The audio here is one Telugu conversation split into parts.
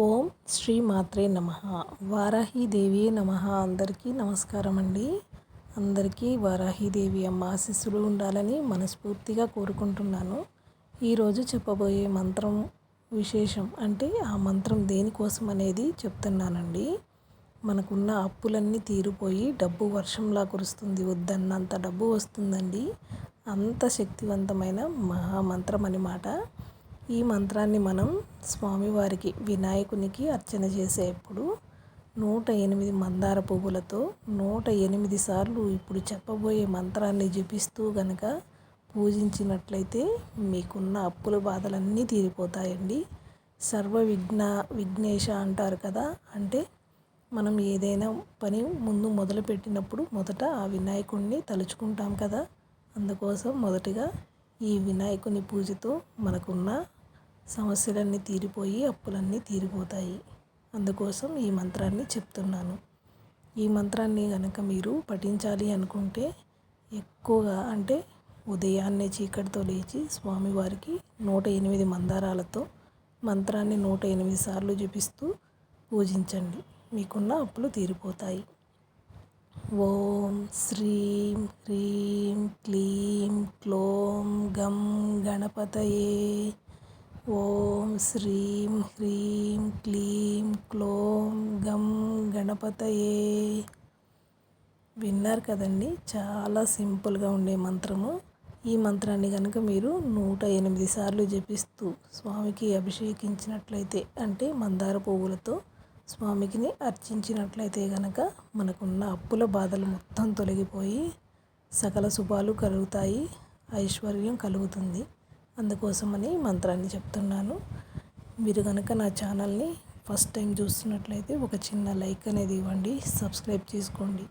ఓం శ్రీ మాత్రే నమ. వారాహీదేవి నమ. అందరికీ నమస్కారం అండి అందరికీ వారాహీదేవి అమ్మ ఆశీస్సులు ఉండాలని మనస్ఫూర్తిగా కోరుకుంటున్నాను. ఈరోజు చెప్పబోయే మంత్రం విశేషం అంటే ఆ మంత్రం దేనికోసం అనేది చెప్తున్నానండి. మనకున్న అప్పులన్నీ తీరిపోయి డబ్బు వర్షంలా కురుస్తుంది. వద్దన్నంత డబ్బు వస్తుందండి. అంత శక్తివంతమైన మహామంత్రం అన్నమాట ఈ మంత్రాన్ని మనం స్వామివారికి వినాయకునికి అర్చన చేసేప్పుడు నూట ఎనిమిది మందార పువ్వులతో నూట ఎనిమిది సార్లు ఇప్పుడు చెప్పబోయే మంత్రాన్ని జపిస్తూ గనక పూజించినట్లయితే మీకున్న అప్పుల బాధలన్నీ తీరిపోతాయండి. సర్వ విఘ్న విఘ్నేశ అంటారు కదా అంటే మనం ఏదైనా పని ముందు మొదలుపెట్టినప్పుడు మొదట ఆ వినాయకుడిని తలుచుకుంటాం కదా. అందుకోసం మొదటిగా ఈ వినాయకుని పూజతో మనకున్న సమస్యలన్నీ తీరిపోయి అప్పులన్నీ తీరిపోతాయి. అందుకోసం ఈ మంత్రాన్ని చెప్తున్నాను. ఈ మంత్రాన్ని కనుక మీరు పఠించాలి అనుకుంటే ఎక్కువగా అంటే ఉదయాన్నే చీకటితో లేచి స్వామివారికి నూట ఎనిమిది మందారాలతో మంత్రాన్ని నూట ఎనిమిది సార్లు జపిస్తూ పూజించండి. మీకున్న అప్పులు తీరిపోతాయి. ఓం శ్రీం హ్రీం క్లీం క్లోం గం గణపతయే ఓం శ్రీం హ్రీం క్లీం క్లోం గం గణపతయే. విన్నారు కదండి? చాలా సింపుల్గా ఉండే మంత్రము. ఈ మంత్రాన్ని కనుక మీరు నూట ఎనిమిది సార్లు జపిస్తూ స్వామికి అభిషేకించినట్లయితే అంటే మందార పువ్వులతో స్వామికిని అర్చించినట్లయితే కనుక మనకున్న అప్పుల బాధలు మొత్తం తొలగిపోయి సకల శుభాలు కలుగుతాయి ఐశ్వర్యం కలుగుతుంది. అందుకోసమని మంత్రాన్ని చెప్తున్నాను. మీరు కనుక నా ఛానల్ని ఫస్ట్ టైం చూస్తున్నట్లయితే ఒక చిన్న లైక్ అనేది ఇవ్వండి సబ్స్క్రైబ్ చేసుకోండి.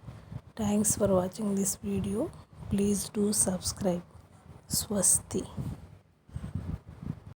Thanks for watching this video. Please do subscribe. స్వస్తి.